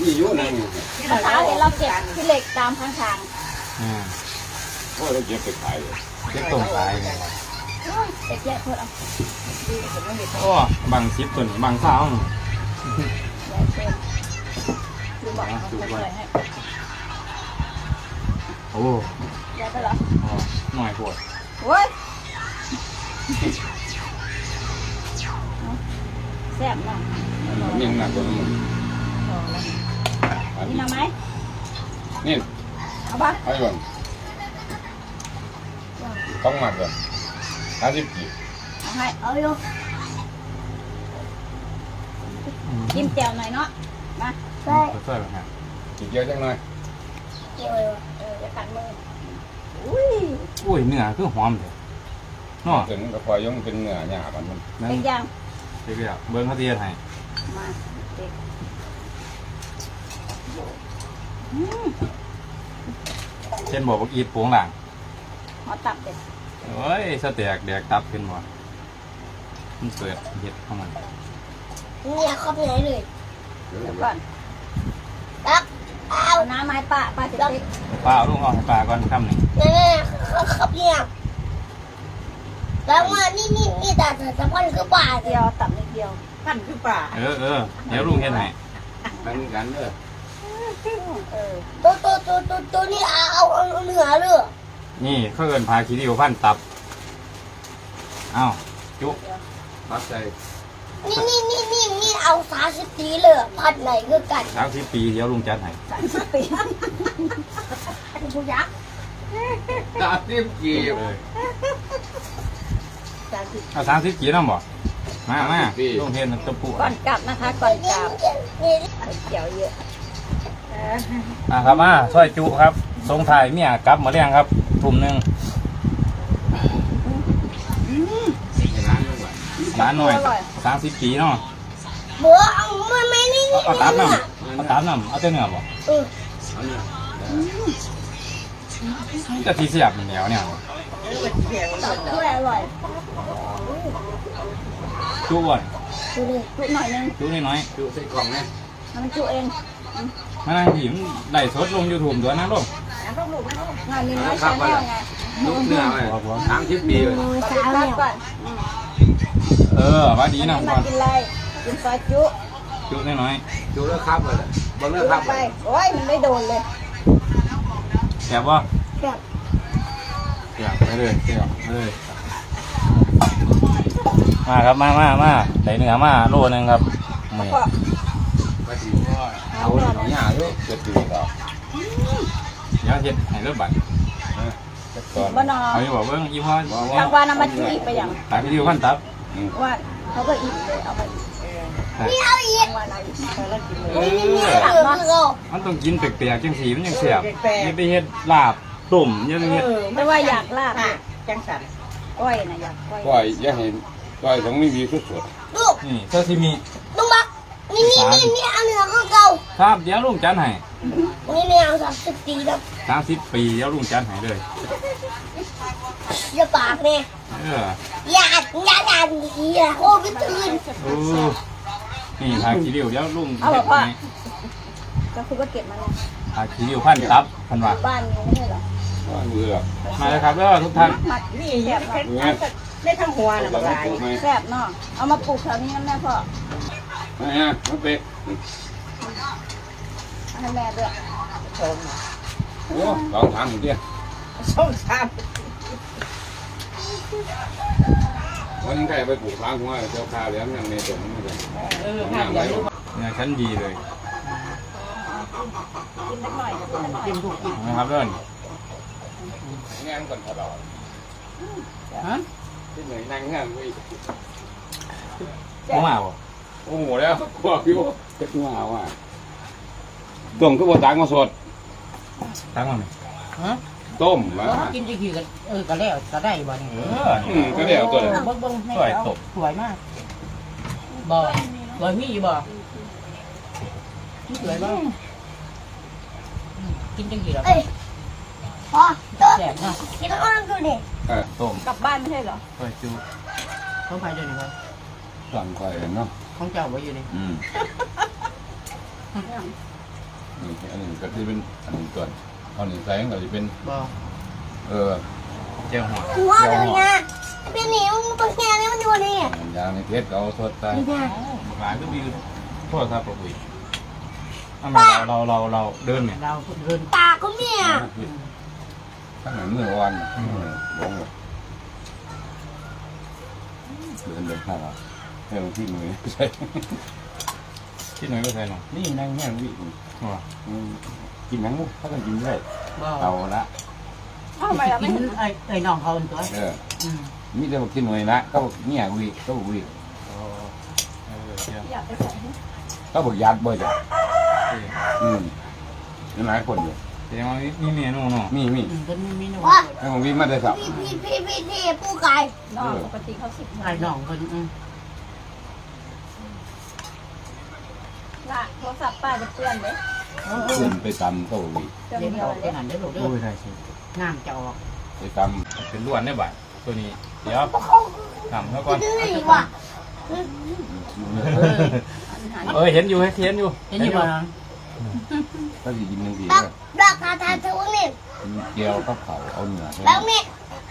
นี่อยู่นั่งอยู่เมื่อเช้าเห็นเราเก็บขี้เหล็กตามข้างทางอ่าโอ้ยเราเก็บไปขายเลยเก็บต้มขายเลยครับโอ้ยไปแยกเพื่อนเอาโอ้บางชิปตัวนี้บางข้าวนี่แยกเพื่อนคือบอกเขาค่อยๆให้โอ้แยกไปเหรออ๋อหน่อยปวดโอ้ยแซ่บเนาะมันยังหนักกว่านั้ นพอแล้วอันนี่นี้นะไหมนี่เอาปะเอาก่อนต้องหมัดก่อนห้าสิบกี่เอาให้เอาอยู่จิ้มแจ่วหน่อยเนาะมาใช่ช่วยแบบนั้นกี่เยอะจังเลยเกี่ยวเลยเออจะกัดมืออุ้ยอุ้ยเนื้อคือหอมเลยเนาะถึงกระพอยงเป็นเนื้อหยาบมันมันนั่นเป็นยังเรียกๆเบิ้งเขาเทียนให้มาเด็กอืม เช่นบอกว่าอีทโป่งหลังหอตับเด็ดเอ้ยสเต็กแดกตับขึ้นบ่มันเปิดเห็ดเข้ามันเนี่ยเข้าไปไหนเลยเดี๋ยวก่อนตักเอาเอาน้ำมาให้ป้าป้าจะติ๊กป้าเอาลูกเอาให้ป้าก่อนคำหนึ่งแม่แม่เขาขับเนี่ยแล้วมานี่นี่นี่แต่แต่สะพานคือป่าเดียวตับนิดเดียวพันคือป่าเออเออเดี๋ยวลุงเห็นให้นั่นกันเด้อเออ ตัวตัวตัวตัวตัวนี้เอาเอาเอาเหนือเลยนี่เขาเอินพาคิริวพันตับ เอ้า จุปักใจนี่นี่นี่นี่นี่เอาสาสิบปีเลยพันไหนก็กันสามสิบปีเดี๋ยวลุงจัดให้สามสิบปีคุณผู้ยักษ์ห้าสิบกี่เออสาสิบเอาสามสิบกี่น้ำบ่มามาลุงเห็นตะปูก่อนกลับนะคะ ก่อนกนี่ลับนี่เกี่ยวเยอะ อออะครับมาช่วยจุครับทรงถ่ายเมียกลับมาเลี้ยงครับ ทุ่มหนึ่งร้านยังไงร้านหน่อยสามสิบปีเนาะบัวเอามันไม่นี่เอานี่เอาตับนี่น้ำเอาตับน้ำเอาแต่เนื้อบ่เอออันนี้จะทีเสียบเหนียวเนี่ยตับด้วยอร่อยจุก่อนดูดิจุหน่อยนึงจุน้อยดูใส่กล่องนะมันจุเองๆ มานั่งหิมไล่สดลงยูทูบตัวนั้นลงงานนี้น้อยชาแนลไงลูกเนื้อไปสามสิบปีเลยมือติสาดวตัเนี่บยก่อนเออว่าดีนะนี่ก่มาอนกินอะไรกินซอยจุจุน้อยดูแล้วครับเลยบนเลือกครับไปโอ้ยมันไม่โดนเลยๆแซ่บบ่แบบแซ่บไปเลยแซ่บไปเลยมาครับมามามาใส่เนื้อมาโลนึงครับนี่ ก็ไปถึงเอาหนัง หยาด้วยเกิดปีต่อเดี๋ยวเฮ็ดให้เริ่มบัดก่อนบ้านนอเอาอยู่บ่เบิ่งอีพ่อบอกกลางว่าวันเอามาจุอีกไปอย่างตายพี่ดิวพันตับว่าเขาก็อิ่มเลยเอาไปนี่เอาอีกกลางวันเอาอีกเอนี่นี่อเอาเหนือมันต้องกินแปลกๆจังสีมันยังแซ่บนี่ไปเฮ็ดลาบต้มยังเฮ็ดไม่ว่าอยากลาบอะจังสันก้อยนะอยากก้อยก้อยอย่าเห็นก้อยต้องมีวีสุดลูกนี่ซาซิมิลุงบัก นี่นี่นี่นี่เอาเหนือก็เก่าครับเดี๋ยวลุงจัดให้นี่นี่เอาสามสิบปีแล้ว30ปีเดี๋ยวลุงจัดให้เลยอย่าปากเนี่ยเอออย่าอย่าอย่าดีอะโอ้พี่ตื่นโอ้นี่พาขี้ริ้วเดี๋ยวลุงเอาเฮ็แบดบว่าให้ก็คือก็เก็บมาเนี่ยพาขี้ริ้วพันตับเพันว่าบ้านนี้ไม่ใช่เหรอๆเบื่อมาเลยครับเด้อทุกท่านหมักนี่ยังแค่ได้ทั้งหัวน่ะเราบางหลายปลูกไหมแซ่บเนาะเอามาปลูกแถวนี้นั่นแม่พ่อ ไม่ฮะมันเป็ดเอาให้แม่ด้วยชมโอ้ลองทำดิชมชามวันนี้ใครไปปลูกล้างหัวเจ้าข้าวเลี้ยงยังในตรงนี้เลยเออห้ามอย่าลืมเนี่ยชั้นดีเลยกินนิดหน่อยกินนิดหน่อยกินทุกกินนะครับเด้อนงานก่อนตลอดฮะที่ไหนนั่งงานไปบ่มาบ่ โอ้โหแล้วกลัวพี่ว่าจะมาเอาอะต้มก็บ่ต่างมาสดตั้งมาไหมฮะต้มมา แล้วกินจะกี่กันเออก็แล้วก็ได้บ่นี่เอออืมก็เดี๋ยวตัวเลยเบิ่งเบิ่งให้สวยแล้วตบสวยมากบ่สวยมีบ่สวยบ่กินจังกี่แล้วเอ้ยพอตัวแซ่บนะกินข้าวนั่งดูดิต้มกลับบ้านไม่ใช่เหรอซอยจุของใครเดี๋ยวนี้ครับ สั่งคอยเนาะ ของเจ้าไว้อยู่นี่อืมนี่อันนี้ก็จะเป็นอันนี้ก่อนเอาหนึ่งใส่ก็จะเป็น บ่เออเจ้าหัวหัวเลยไงเป็นนิ้วตัวแค่นี้มันอยู่นี่ยางในเพชรเอาสดใส่นี่ไงหลายก็มีโทษครับปุ๋ยถ้ามาเราเราเราเดินเนี่ยเราเดินตาก็มีอะข้างหลังมือวันลงเดินเดินข้างเรา ให้ลงที่มือใช่ที่หน่อยก็ใช่หรอนี่นั่งแง่วิหัวกินนังมุกถ้ากันกินได้บ่เอาละทำไมเราไม่กินไอ้ไอ้น้องเขาตัวเอออืมมีแต่บอกกินหน่อยละก็บอกเนี่ยวิก็บอกวิเออเออเจ้าอยากไปใส่ให้ก็บอกยัดบ่จ้ะอืมนี่หลายคนอยู่แสดงว่ามีเมนูเนาะมีมีอืมเป็นมีหนูว่าไอ้ของวิมาได้สับพี่พี่พี่พี่พี่ผู้ไก่นอกปกติเขาสิบไอ้น้องคนอืม ละโทรศัพท์ป้าจะเปื้อนเลยเออเอขึ้อนไปตำก็บอกวิเครื่องเดี๋ยวเดียเราวไปเลยหันได้อลูกเด้โอ้อยใช่ใช่งามจะออกไปตเป็นล้วนได้บ่ายตัวนี้ เดี๋ยวทำแล้วก่อนดื้ออีกว่ะเออเออเห็นอยู่เห็นอยู่เห็นอยู่บ่น้องำก็สิกินหนึ่งทีดัก็กดักทาทาทวงนี่กินเกี๊ยวกับเขาเอาเนื้อแล้วนี่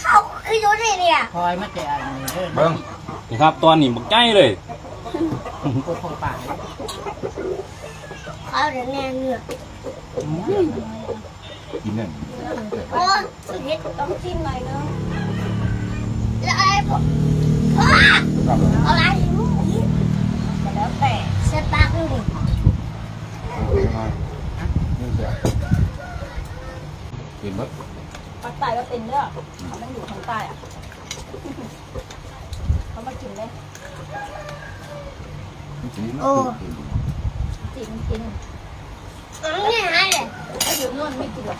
เขาคืออยู่นี่เนี่ยคอยมาแต่อันนี้เด้อเบิ้งนี่ครับตอนนี้บักใจเลยโคตรป่า เขาเดี๋ยวแน่เนื้ออืมกินนั่นโอ้สุดฤทธิ์ต้องจิ้มหน่อยนึงแล้วอะไรพวกอ้าครับอะไรแต่แล้วแต่สตาร์ทนี่โอเคมานี่เสียกินมั้ยภาคใต้ก็เป็นเรื่องเขาไม่อยู่ทางใต้อะเขามากินเลยกิน จีนกินอันนี้หายเลยถ้าอยู่นู่นไม่กินหรอก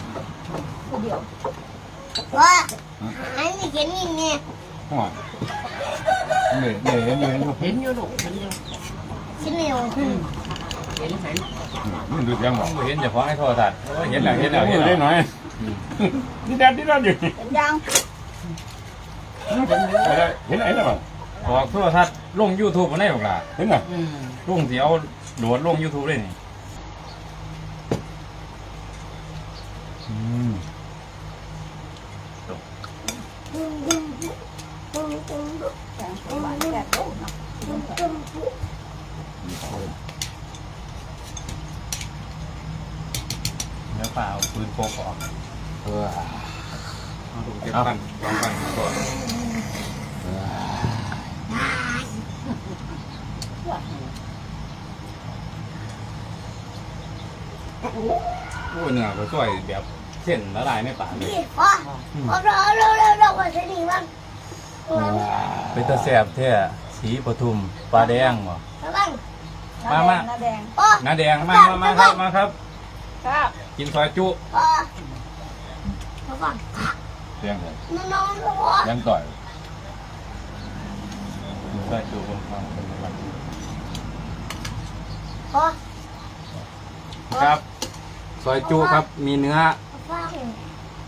คนเดียวว่าอันนี้เห็นนี่เนี่ยหัวเหนี่อยเหนี่อยเห็นอยู่เห็นอยู่เห็นอยู่ลูกเห็นอยู่ชิ้นเดียวอืมเห็นเห็นมันดูยังหรอผมเห็นเฉพาะในโทรทัศน์เห็นแล้วเห็นแล้วเห็นได้แล้หน่อยนี่แดดนี่แดดอยู่ยังเห็นไหนแล้วมั้งออกโทรทัศน์ลง YouTube มาได้หรอกล่ะเห็นไหมอืมลงสิเอา โหลดลง YouTube เลยนี่อืม แกงหวานแกงโตเนาะ แล้วป่าเอาปืนโฟกออก เออ เอาดูเก็บกันลองกันก่อน โอ้ยเนื้อก็ช่วยแบบเส้นละลายในปากเลยนี่พ่อพ่อเราเราเราเราว่าจะดีบ้างเป็นตะแสบแท้สีปทุมปลาแดงบ่ระวังมามาหน้าแดงพ่อน้าแดงมามามาครับมาครับ ครับ กินซอยจุพ่อระวังเสียงเลยน้องๆพ่อเสียงต่อยกินซอยจุบนฟังเป็นวันพ่อครับ ซอยจุครับ มีเนื้อฟัง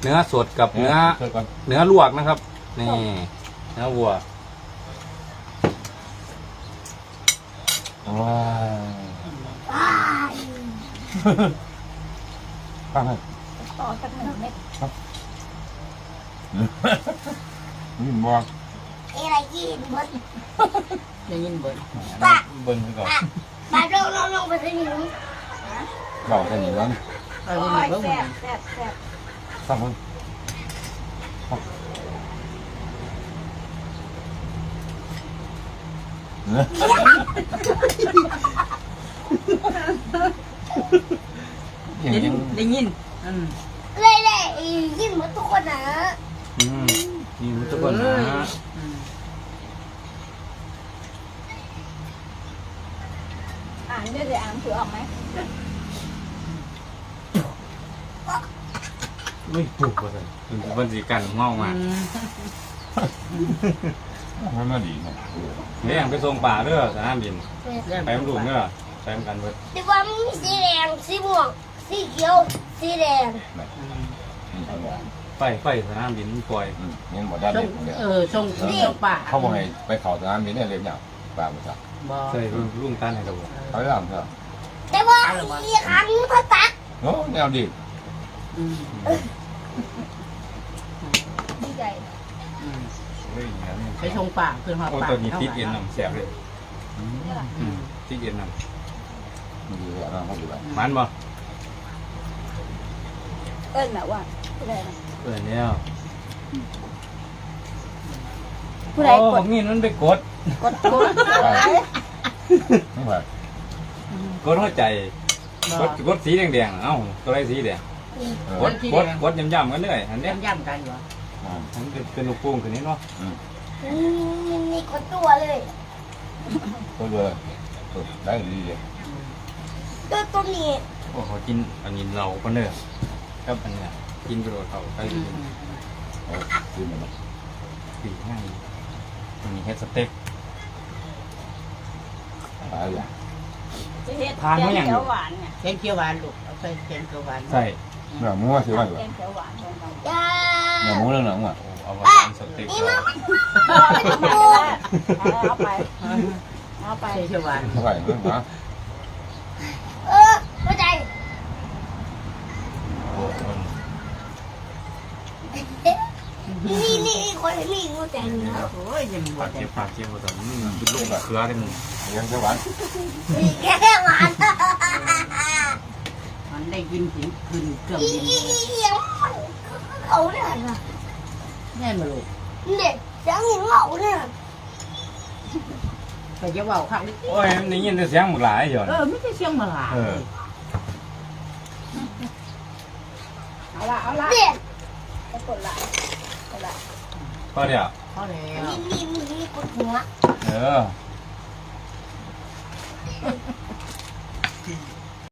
เนื้อสดกับเนื้อช่วยก่อนเนื้อลวกนะครับ นี่เนื้อวัวว้าวว้ายฟังให้ต่อสักหนึ่งเม็ดนี่มองอะไรกินหมดได้ยินเบิดป้าเบิ้งไปก่อนป้าลงลงลงไปที่นี่เบาแค่นี้แล้ว ไปโอ้เบิ่งยเบิ่งแซ่บแซ่บแซ่บฟังมันเห็นได้ยิยันงได้ยินอืมเลยเลยกินหมดทุกคนนะอืมนี่มันทุกคนนะอืมอ่านด้วยเดี๋ยวอ่านถือออกไหม อุ้ยถูกกว่าเลยมันสีกันเมามาอืมมันมาดีนะเลี้ยงไปส่งป่าเด้อสนามบินเรื่องไปมนลูกเด้อไปมนกันเบิดดีว่ามีสีแดงสีม่วงสีเขียวสีแดงอืมไฟไฟสนามบินมันปล่อยยังบ่ได้ส่เด็งกเลยเออส่งส่งป่าเขาบอกให้ไปเขาสนามบินได้เลยเนี่ยป่าบ่จักบ่ใช่ลุงตันให้เราเขาได้ทำเถอะแต่ว่าอีกครั้งเขาตักโอ้แนวดีอืม ดีใจอืมเฮ้ยอย่างนี้ไปชงปากขึ้นหอดโอ้ปากตัวนี้ติดเอ็นนำแสบเลยอืมติดเอ็นนมันอยู่แล้วมันอยู่แล้วำมันบ่เอิ้นแบบว่าผู้ใดนะเปิดแล้วผู้ใดโอ้กบัดกนี่มันไปกด กดกดไม่ไหวกดหัวใจบ่กดกดสีแดงๆเอ้าตัวไรสีแดงเอ กอดกดกดย่ำๆกันเลยอันเนี้ยย่ำๆกันอยู่อ่ามันเป็นเป็นลูกโป่งขึ้นนี่เนาะนี่นี่คนตัวเลยก็เลยเออได้ดีเลยตัวตัวนี้โอ้เขากินอันนี้เราก็เนอะครับอันเนี้ยกินกระโดดเขาไปอืมเออซื้อมาปีให้อันนี้เฮ็ดสเต็กตายอย่างจะเฮ็ดทานไหมยังแกงเขียวหวานเนี่ยแกงเขียวหวานลูกเอาใส่แกงเขียวหวานใช่ เนื้อหมูซื้อมาอยู่แกงเขียวหวานตรงนั้นจ้าเนื้อหมูเรื่องหนังอะโอ้เอามาทำสเต็กนี่เรามันเอาไป เอาไปแกงเขียวหวานเท่าไหร่เรื่องนะเออเข้าใจโอ้คนนี่นี่คนนี่งูแต่งเนาะโอ้ยยังบ่ปากได้เจ็บปากเจ็บหมดแต่มันเป็นลูกเครือเลยมึงยังจะหวานนี่แค่หวานมัน ได้กินถึงขึ้นเครื่องอีบินอีอียังเขาเนี่ยนะแน่มาลูกเนี่ยยังหิงเขาเนี่ยไปจะเว้าข้างนี้โอ้ยมันได้ยินแต่เสียงหมากหลายอยู่เออไม่ใช่เสียงมาหลาเออเอาละเอาละเนี่ยไปกดละกดละพอเดี๋ยวพอแล้วนี่นี่นี่กดหัวเออ